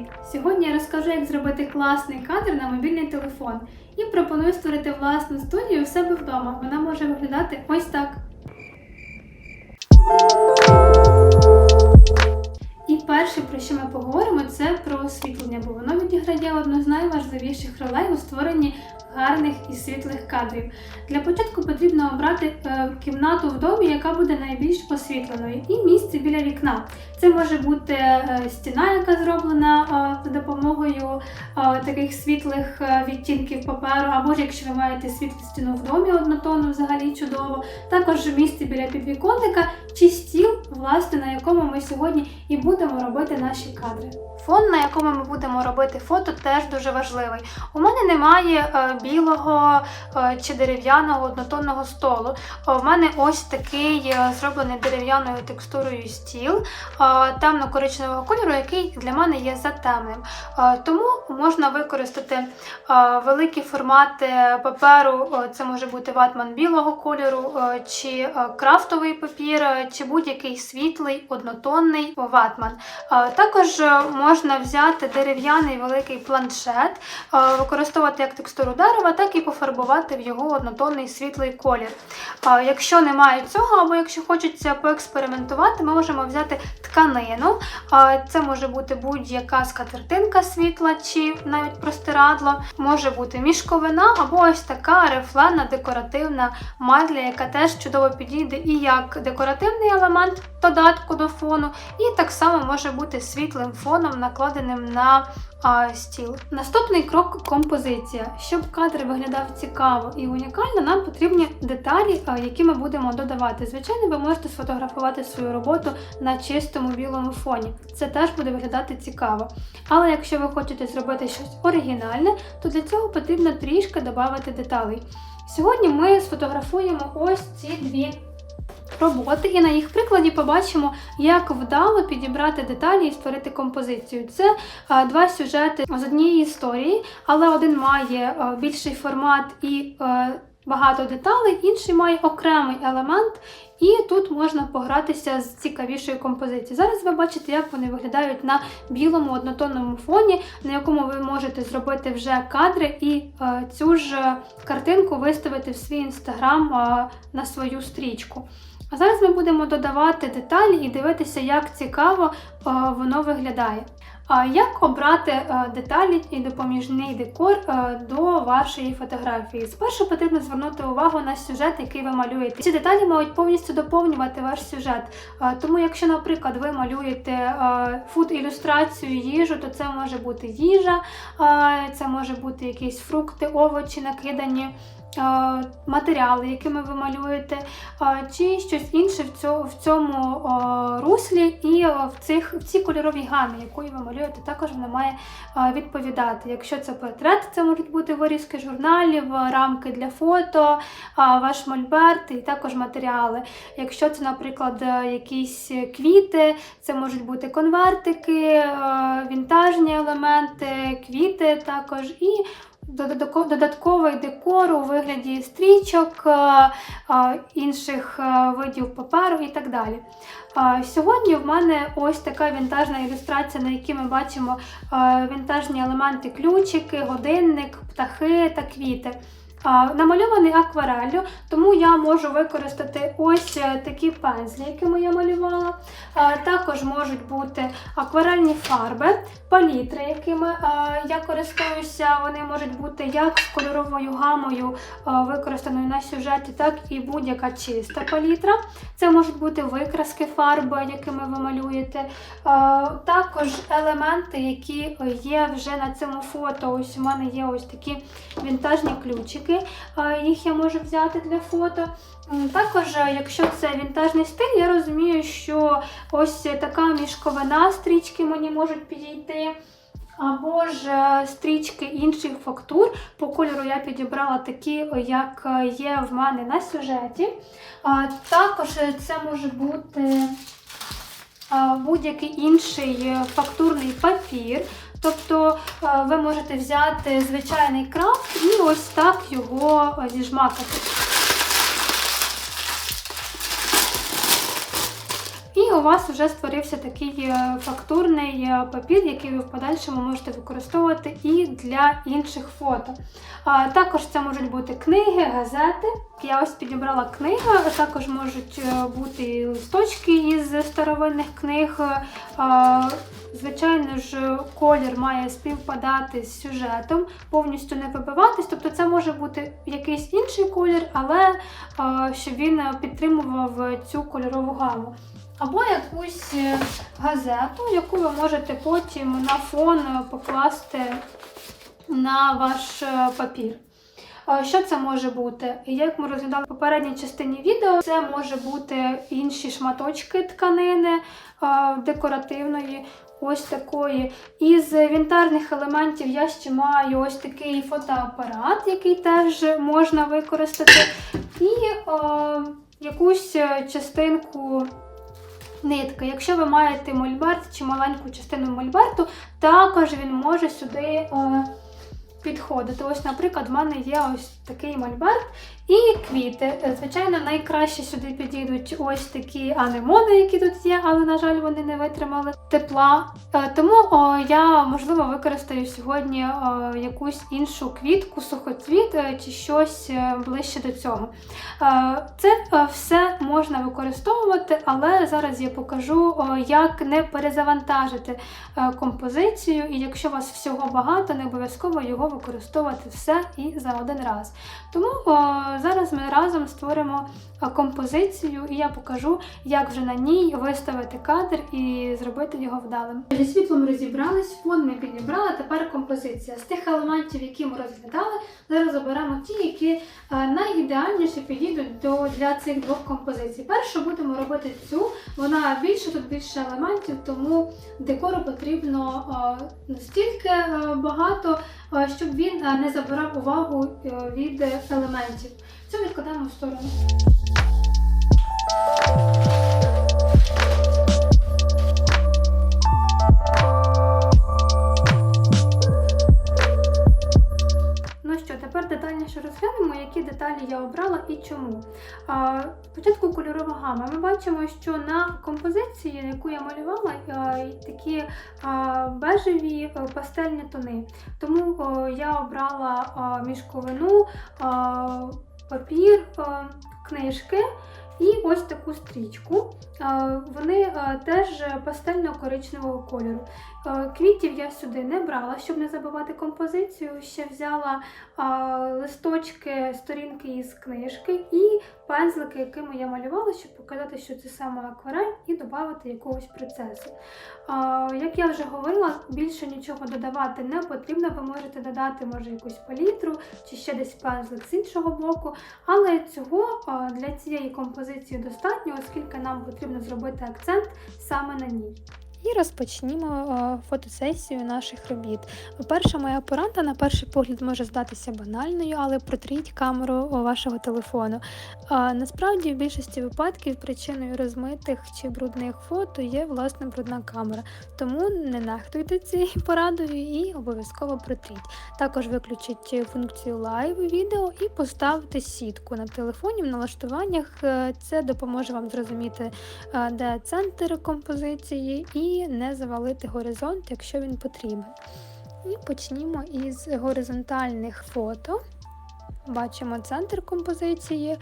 Привіт! Сьогодні я розкажу, як зробити класний кадр на мобільний телефон і пропоную створити власну студію у себе вдома. Вона може виглядати ось так. І перше, про що ми поговоримо, це про освітлення, бо воно відіграє одну з найважливіших ролей у створенні гарних і світлих кадрів. Для початку потрібно обрати е, кімнату в домі, яка буде найбільш освітленою, і місце біля вікна. Це може бути е, стіна, яка зроблена е, за допомогою таких світлих відтінків паперу, або ж якщо ви маєте світлу стіну в домі однотонну, взагалі чудово. Також місце біля підвіконника чи стіл, власне, на якому ми сьогодні і будемо робити наші кадри. Фон, на якому ми будемо робити фото, теж дуже важливий. У мене немає білого е, чи дерев'яного однотонного столу. Е, У мене ось такий е, зроблений дерев'яною текстурою стіл е, темно-коричневого кольору, який для мене є затемним. Е, Тому можна використати е, великі формати паперу, е, це може бути ватман білого кольору, е, чи е, крафтовий папір, е, чи будь-який світлий однотонний ватман. Е, Також е, можна взяти дерев'яний великий планшет, е, використовувати як текстуру дерева, так і пофарбувати в його однотонний світлий колір. Е, Якщо немає цього, або якщо хочеться поекспериментувати, ми можемо взяти тканину. Це може бути будь-яка скатертинка світла чи навіть простирадло, може бути мішковина або ось така рифлена декоративна мадля, яка теж чудово підійде і як декоративний елемент додатку до фону, і так само може бути світлим фоном, накладеним на а, стіл. Наступний крок композиція. Щоб кадр виглядав цікаво і унікально, нам потрібні деталі, які ми будемо додавати. Звичайно, ви можете сфотографувати свою роботу на чистому білому фоні. Це теж буде виглядати цікаво. Але якщо ви хочете зробити щось оригінальне, то для цього потрібно трішки додати деталей. Сьогодні ми сфотографуємо ось ці дві роботи, і на їх прикладі побачимо, як вдало підібрати деталі і створити композицію. Це е, два сюжети з однієї історії, але один має е, більший формат і е, багато деталей, інший має окремий елемент. І тут можна погратися з цікавішою композицією. Зараз ви бачите, як вони виглядають на білому однотонному фоні, на якому ви можете зробити вже кадри і е, цю ж картинку виставити в свій інстаграм е, на свою стрічку. А зараз ми будемо додавати деталі і дивитися, як цікаво е, воно виглядає. Як обрати е, деталі і допоміжний декор е, до вашої фотографії? Спершу потрібно звернути увагу на сюжет, який ви малюєте. Ці деталі мають повністю доповнювати ваш сюжет. Е, Тому, якщо, наприклад, ви малюєте фуд-ілюстрацію їжу, то це може бути їжа, це може бути якісь фрукти, овочі накидані. Матеріали, якими ви малюєте, чи щось інше в цьому, руслі, і в, цих, в цій кольоровій гамі, якою ви малюєте, також вона має відповідати. Якщо це портрет, це можуть бути вирізки журналів, рамки для фото, ваш мольберт і також матеріали. Якщо це, наприклад, е, якісь квіти, це можуть бути конвертики, е, вінтажні елементи, квіти також і додатковий декор у вигляді стрічок, е, е, інших е, видів паперу і так далі. Сьогодні в мене ось така вінтажна ілюстрація, на якій ми бачимо вінтажні елементи, ключики, годинник, птахи та квіти. Намальований аквареллю, тому я можу використати ось е, такі пензлі, якими я малювала. Також можуть бути акварельні фарби, палітри, якими е, я користуюся. Вони можуть бути як з кольоровою гамою, е, використаною на сюжеті, так і будь-яка чиста палітра. Це можуть бути викраски фарби, якими ви малюєте. Також елементи, які є вже на цьому фото. Ось у мене є ось такі вінтажні ключики. Е, Їх я можу взяти для фото. Також, е, якщо це вінтажний стиль, я розумію, що ось така мішковина стрічки мені можуть підійти. Або ж е, стрічки інших фактур. По кольору я підібрала такі, як є в мене на сюжеті. Також це може бути будь-який інший фактурний папір. Тобто е, ви можете взяти звичайний крафт і ось так його зіжмакати. І у вас вже створився такий е, фактурний е, папір, який ви в подальшому можете використовувати і для інших фото. Також це можуть бути книги, газети. Я ось підібрала книги, також можуть бути листочки із старовинних книг. Звичайно ж, колір має співпадати з сюжетом, повністю не вибиватись. Тобто це може бути якийсь інший колір, але а, щоб він підтримував цю кольорову гаму. Або якусь е, газету, яку ви можете потім на фон е, покласти на ваш е, папір. Що це може бути? Як ми розглядали в попередній частині відео, це може бути інші шматочки тканини декоративної, ось такої. Із вінтарних елементів я ще маю ось такий фотоапарат, який теж можна використати, і а, якусь частинку. Нитки. Якщо ви маєте мольберт чи маленьку частину мольберту, також він може сюди е, підходити. Ось, наприклад, в мене є ось такий мольберт і квіти. Е, Звичайно, найкраще сюди підійдуть ось такі анемони, які тут є, але, на жаль, вони не витримали тепла. Е, Тому о, я, можливо, використаю сьогодні о, якусь іншу квітку, сухоцвіт е, чи щось е, ближче до цього. Е, Це е, все можна використовувати, але зараз я покажу, як не перезавантажити е, композицію, і якщо у вас всього багато, не обов'язково його використовувати все і за один раз. Тому о, зараз ми разом створимо композицію, і я покажу, як вже на ній виставити кадр і зробити його вдалим. Зі світлом розібрались, фон ми підібрали. Тепер композиція. З тих елементів, які ми розглядали, зараз оберемо ті, які е, найідеальніше підійдуть до для цих двох композицій. Першу будемо робити цю. Вона більше тут більше елементів, тому декору потрібно е, настільки е, багато, щоб він е, не забирав увагу е, від елементів. Це відкладаємо в сторону. Детальніше розглянемо, які деталі я обрала і чому. Спочатку кольорова гама. Ми бачимо, що на композиції, яку я малювала, такі бежеві е, пастельні тони. Тому я обрала мішковину, папір, книжки. І ось таку стрічку. Е, Вони е, теж пастельно-коричневого кольору. Е, Квітів я сюди не брала, щоб не забивати композицію. Ще взяла е, листочки, сторінки із книжки і пензлики, якими я малювала, щоб показати, що це саме акварель, і додати якогось процесу. Е, Як я вже говорила, більше нічого додавати не потрібно. Ви можете додати, може, якусь палітру чи ще десь пензлик з іншого боку. Але цього для цієї композиції достатньо, оскільки нам потрібно зробити акцент саме на ній. І розпочнімо е, фотосесію наших робіт. Перша моя порада на перший погляд може здатися банальною, але протріть камеру вашого телефону. Насправді, в більшості випадків причиною розмитих чи брудних фото є власне брудна камера. Тому не нехтуйте цією порадою і обов'язково протріть. Також виключіть функцію лайв відео і поставте сітку на телефоні в налаштуваннях. Е, Це допоможе вам зрозуміти, е, де центр композиції, і не завалити горизонт, якщо він потрібен. І почнімо із горизонтальних фото. Бачимо центр композиції.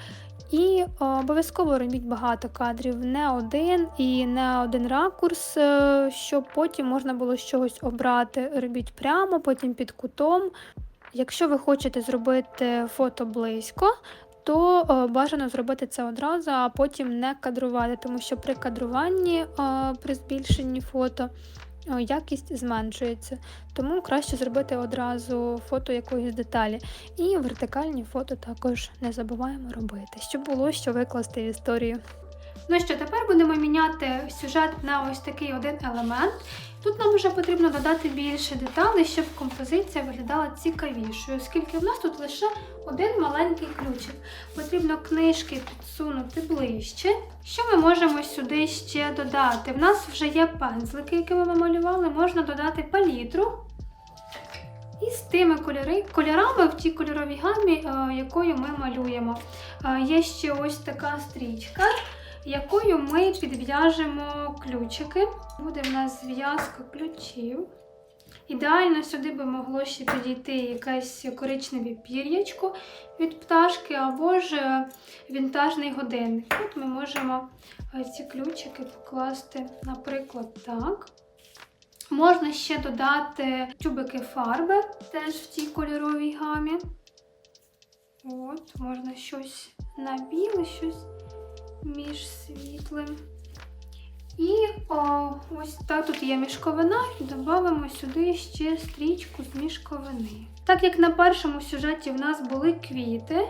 І е, обов'язково робіть багато кадрів, не один і не один ракурс, е, щоб потім можна було з чогось обрати. Робіть прямо, потім під кутом. Якщо ви хочете зробити фото близько, то е, бажано зробити це одразу, а потім не кадрувати, тому що при кадруванні, е, при збільшенні фото, е, якість зменшується. Тому краще зробити одразу фото якоїсь деталі. І вертикальні фото також не забуваємо робити, щоб було що викласти в історію. Ну що, тепер будемо міняти сюжет на ось такий один елемент. Тут нам вже потрібно додати більше деталей, щоб композиція виглядала цікавішою, оскільки в нас тут лише один маленький ключик. Потрібно книжки підсунути ближче. Що ми можемо сюди ще додати? В нас вже є пензлики, якими ми малювали, можна додати палітру. І з тими кольори, кольорами в тій кольоровій гамі, е, якою ми малюємо. Е, Є ще ось така стрічка. Якою ми підв'яжемо ключики. Буде в нас зв'язка ключів. Ідеально сюди би могло ще підійти якесь коричневе пір'ячко від пташки або ж е, вінтажний годинник. От ми можемо е, ці ключики покласти, наприклад, так. Можна ще додати тюбики фарби теж в цій кольоровій гамі. От, можна щось на біле, щось між світлим. І о, ось так тут є мішковина, і додамо сюди ще стрічку з мішковини. Так як на першому сюжеті в нас були квіти,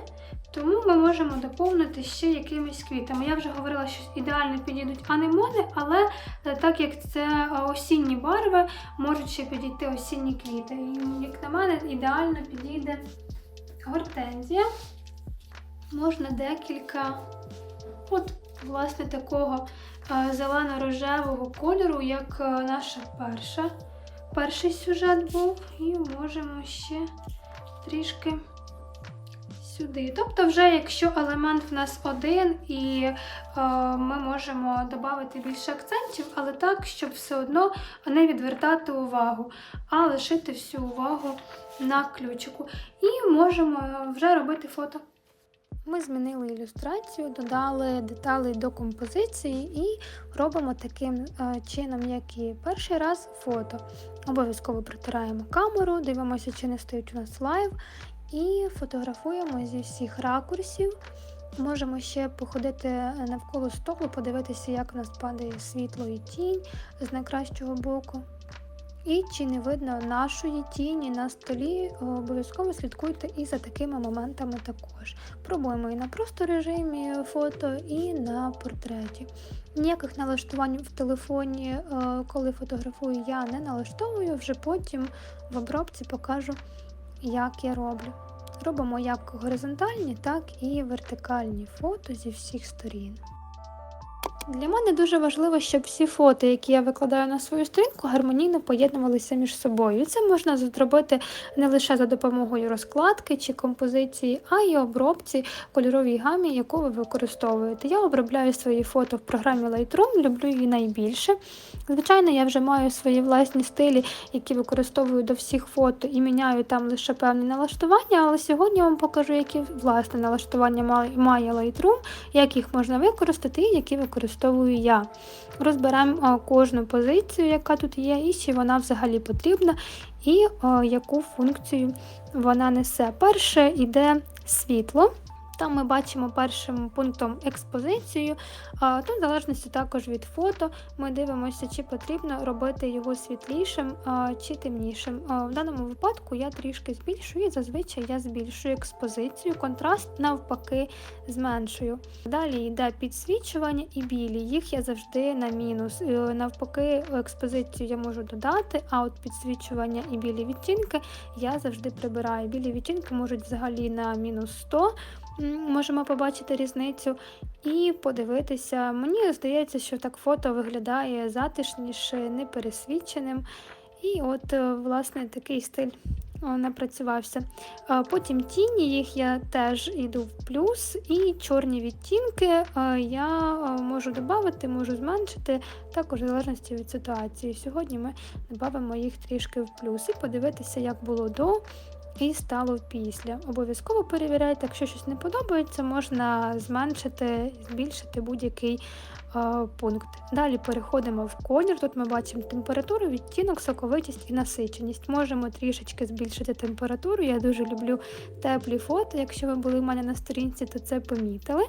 тому ми можемо доповнити ще якимись квітами. Я вже говорила, що ідеально підійдуть анемони, але е, так як це е, осінні барви, можуть ще підійти осінні квіти. І, як на мене, ідеально підійде гортензія. Можна декілька, от, власне, такого е, зелено-рожевого кольору, як е, наша перша. Перший сюжет був, і можемо ще трішки сюди. Тобто, вже якщо елемент в нас один, і е, ми можемо додати більше акцентів, але так, щоб все одно не відвертати увагу, а лишити всю увагу на ключику. І можемо вже робити фото. Ми змінили ілюстрацію, додали деталі до композиції і робимо таким е, чином, як і перший раз фото. Обов'язково протираємо камеру, дивимося, чи не стоїть у нас лайв, і фотографуємо зі всіх ракурсів. Можемо ще походити навколо столу, подивитися, як у нас падає світло і тінь з найкращого боку. І чи не видно нашої тіні на столі, обов'язково слідкуйте і за такими моментами також. Пробуємо і на просто режимі фото, і на портреті. Ніяких налаштувань в телефоні, е, коли фотографую, я не налаштовую, вже потім в обробці покажу, як я роблю. Робимо як горизонтальні, так і вертикальні фото зі всіх сторін. Для мене дуже важливо, щоб всі фото, які я викладаю на свою сторінку, гармонійно поєднувалися між собою. І це можна зробити не лише за допомогою розкладки чи композиції, а й обробці кольоровій гамі, яку ви використовуєте. Я обробляю свої фото в програмі Lightroom, люблю її найбільше. Звичайно, я вже маю свої власні стилі, які використовую до всіх фото і міняю там лише певні налаштування, але сьогодні я вам покажу, які власне налаштування має- Lightroom, як їх можна використати і які використовую я. Розберемо кожну позицію, яка тут є, і чи вона взагалі потрібна, і яку функцію вона несе. Перше йде світло. Там ми бачимо першим пунктом експозицію. А, Тут, в залежності також від фото, ми дивимося, чи потрібно робити його світлішим чи темнішим. В даному випадку я трішки збільшую, і зазвичай я збільшую експозицію, контраст навпаки зменшую. Далі йде підсвічування і білі. Їх я завжди на мінус. Е, Навпаки, експозицію я можу додати, а от підсвічування і білі відтінки я завжди прибираю. Білі відтінки можуть взагалі на мінус 100. Можемо побачити різницю і подивитися. Мені здається, що так фото виглядає затишніше, непересвіченим. І от, е, власне, такий стиль напрацювався. Потім тіні, їх я теж йду в плюс, і чорні відтінки е, я е, можу додати, можу зменшити, також в залежності від ситуації. Сьогодні ми додамо їх трішки в плюс і подивитися, як було до і стало після. Обов'язково перевіряйте, якщо щось не подобається, можна зменшити, збільшити будь-який е, пункт. Далі переходимо в колір. Тут ми бачимо температуру, відтінок, соковитість і насиченість. Можемо трішечки збільшити температуру. Я дуже люблю теплі фото. Якщо ви були в мене на сторінці, то це помітили.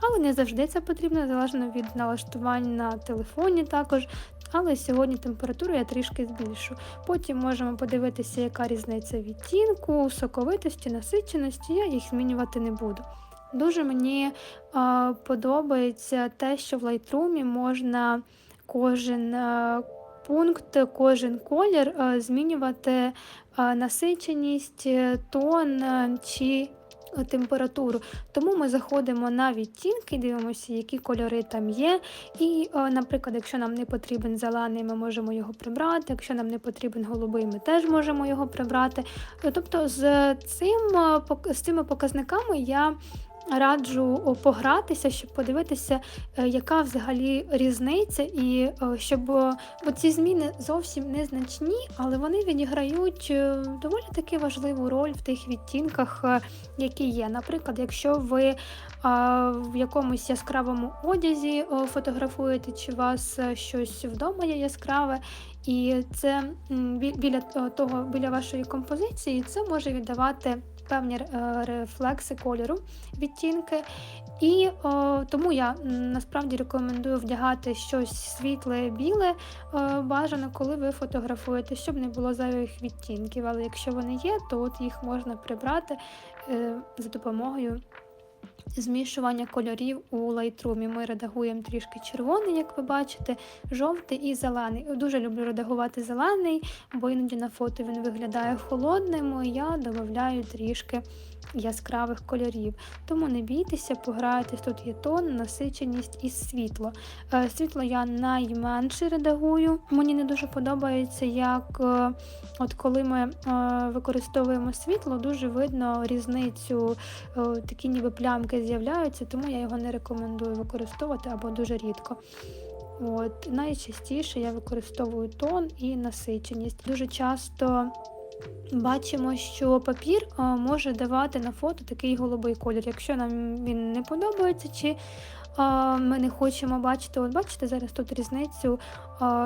Але не завжди це потрібно, залежно від налаштувань на телефоні також. Але сьогодні температуру я трішки збільшу. Потім можемо подивитися, яка різниця відтінку, соковитості, насиченості. Я їх змінювати не буду. Дуже мені е, подобається те, що в Lightroom можна кожен е, пункт, кожен колір е, змінювати е, насиченість, тон е, чи температуру. Тому ми заходимо на відтінки, дивимося, які кольори там є. І, е, наприклад, якщо нам не потрібен зелений, ми можемо його прибрати. Якщо нам не потрібен голубий, ми теж можемо його прибрати. Е, Тобто з, цим, е, з цими показниками я раджу погратися, щоб подивитися, е, яка взагалі різниця, і щоб бо ці зміни зовсім незначні, але вони відіграють е, доволі таки важливу роль в тих відтінках, е, які є. Наприклад, якщо ви в якомусь яскравому одязі фотографуєте, чи у вас щось вдома є яскраве, і це біля того, біля вашої композиції, це може віддавати певні е, рефлекси кольору, відтінки. І о, тому я насправді рекомендую вдягати щось світле, біле, о, бажано, коли ви фотографуєте, щоб не було зайвих відтінків. Але якщо вони є, то от їх можна прибрати е, за допомогою змішування кольорів у Lightroom. Ми редагуємо трішки червоний, як ви бачите, жовтий і зелений. Дуже люблю редагувати зелений, бо іноді на фото він виглядає холодним. Я додаю трішки яскравих кольорів. Тому не бійтеся, пограйтесь. Тут є тон, насиченість і світло. Е, Світло я найменше редагую. Мені не дуже подобається, як е, от коли ми е, використовуємо світло, дуже видно різницю, такі ніби плямки з'являються, тому я його не рекомендую використовувати або дуже рідко. От, найчастіше я використовую тон і насиченість. Дуже часто бачимо, що папір може давати на фото такий голубий колір. Якщо нам він не подобається, чи ми не хочемо бачити, от бачите, зараз тут різницю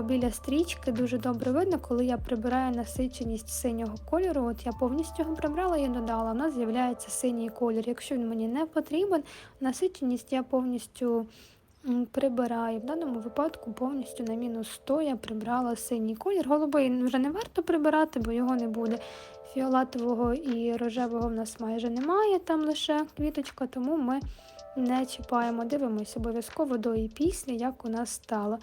біля стрічки дуже добре видно, коли я прибираю насиченість синього кольору. От я повністю його прибрала і додала. У нас з'являється синій колір. Якщо він мені не потрібен, насиченість я повністю прибираю. В даному випадку повністю на мінус 100 я прибрала синій колір. Голубий вже не варто прибирати, бо його не буде. Фіолетового і рожевого в нас майже немає, там лише квіточка, тому ми не чіпаємо. Дивимося обов'язково до і після, як у нас стало.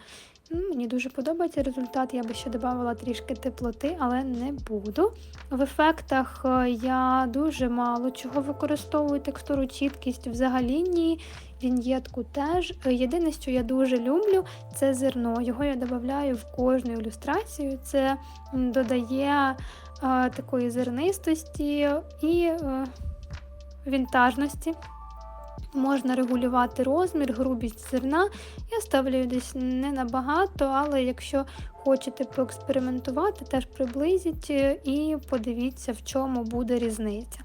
Ну, Мені дуже подобається результат. Я би ще додавала трішки теплоти, але не буду. В ефектах е, я дуже мало чого використовую текстуру, чіткість взагалі ні. Віньєтку теж. Е, Єдине, що я дуже люблю, це зерно. Його я додаю в кожну ілюстрацію. Це додає е, такої зернистості і е, вінтажності. Можна регулювати розмір, грубість зерна. Я ставлю десь не набагато, але якщо хочете поекспериментувати, теж приблизіть і подивіться, в чому буде різниця.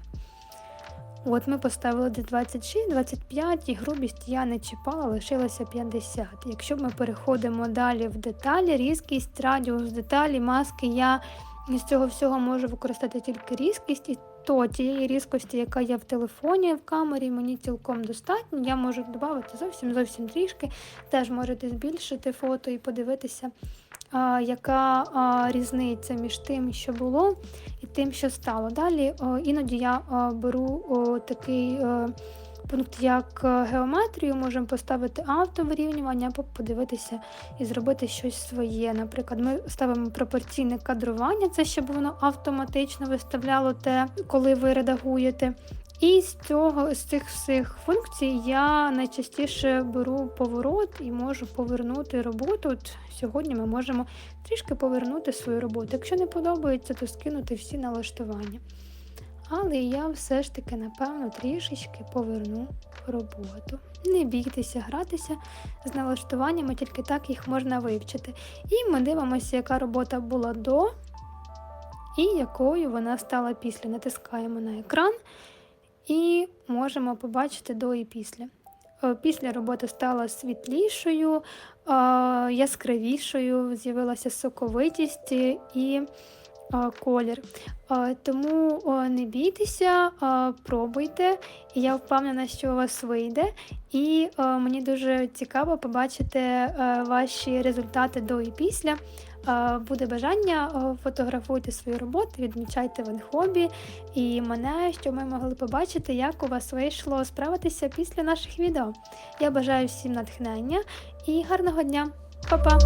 От ми поставили десь 26, 25 і грубість я не чіпала, лишилося 50. Якщо ми переходимо далі в деталі, різкість, радіус деталі, маски, я з цього всього можу використати тільки різкість, і то тієї різкості, яка є в телефоні, в камері, мені цілком достатньо. Я можу додати зовсім зовсім трішки. Теж можете збільшити фото і подивитися, а, яка а, різниця між тим, що було, і тим, що стало. Далі о, іноді я а, беру о, такий. е, Пункт як е, геометрію, можемо поставити автовирівнювання подивитися і зробити щось своє. Наприклад, ми ставимо пропорційне кадрування, це щоб воно автоматично виставляло те, коли ви редагуєте. І з цього з цих всіх функцій я найчастіше беру поворот і можу повернути роботу. От сьогодні ми можемо трішки повернути свою роботу. Якщо не подобається, то скинути всі налаштування. Але я все ж таки, напевно, трішечки поверну роботу. Не бійтеся гратися з налаштуваннями, тільки так їх можна вивчити. І ми дивимося, яка робота була до і якою вона стала після. Натискаємо на екран і можемо побачити до і після. Е, Після робота стала світлішою, е, яскравішою, з'явилася соковитість і колір. Тому не бійтеся, пробуйте. Я впевнена, що у вас вийде. І мені дуже цікаво побачити е, ваші результати до і після. Буде бажання, фотографуйте свої роботи, відмічайте в хобі і мене, щоб ми могли побачити, як у вас вийшло справитися після наших відео. Я бажаю всім натхнення і гарного дня! Па-па!